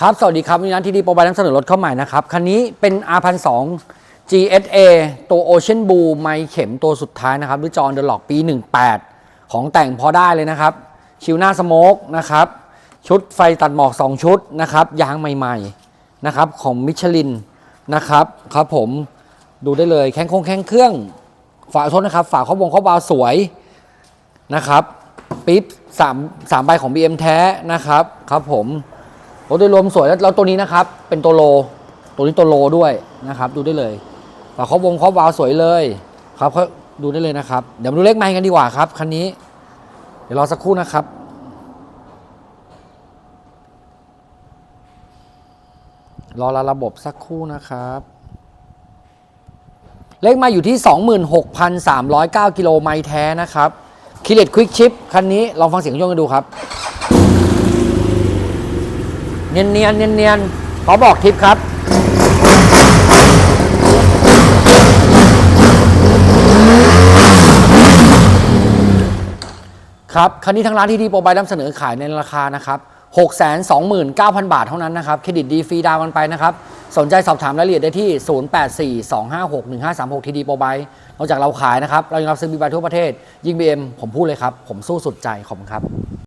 ครับ สวัสดีครับวันนี้ที่ดีโปรบายนำเสนอรถเข้าใหม่นะครับ คันนี้เป็น R1002 GSA ตัว Ocean Blue ไมค์เข็มตัวสุดท้ายนะครับ หรือจอ n เดอร์ล็อกปี 18 ของแต่งพอได้เลยนะครับ ชิวหน้าสโมกนะครับ ชุดไฟตัดหมอก 2 ชุดนะครับ ยางใหม่ๆนะครับของมิชลินนะครับครับผมดูได้เลยแข้งคงแข้งเครื่อง ฝาโทษนะครับ ฝาข้อบงข้อบาวสวยนะครับปิ๊บสามสามใบของ BM แท้นะครับครับผม รถโดยรวมสวยแล้วตัวนี้นะครับ เป็นตัวโล ตัวนี้ตัวโลด้วยนะครับ ดูได้เลยฝาครอบวงครอบวาล์วสวยเลยครับเขาดูได้เลยนะครับ เดี๋ยวมาดูเลขไมค์กันดีกว่าครับคันนี้ เดี๋ยวรอสักครู่นะครับรอระบบสักครู่นะครับ เลขไมาอยู่ที่ 26,309 กิโลไมล์แท้นะครับคิเลตควิกชิปคันนี้ลองฟังเสียงเครื่องกันดูครับ เนียนเนียนเนียนเนียนๆขอบอกทิปครับ ครับ คันนี้ทางร้านที่ดีโปรบายนำเสนอขายในราคานะครับ629,000 บาทเท่านั้นนะครับ เครดิตดีฟรีดาวน์กันไปนะครับ สนใจสอบถามรายละเอียดได้ที่ 0842561536 ทีดีโปรบายนอกจากเราขายนะครับ เรายังรับซื้อบีบายทั่วประเทศ ยิ่ง BM ผมพูดเลยครับ ผมสู้สุดใจ ขอบคุณครับ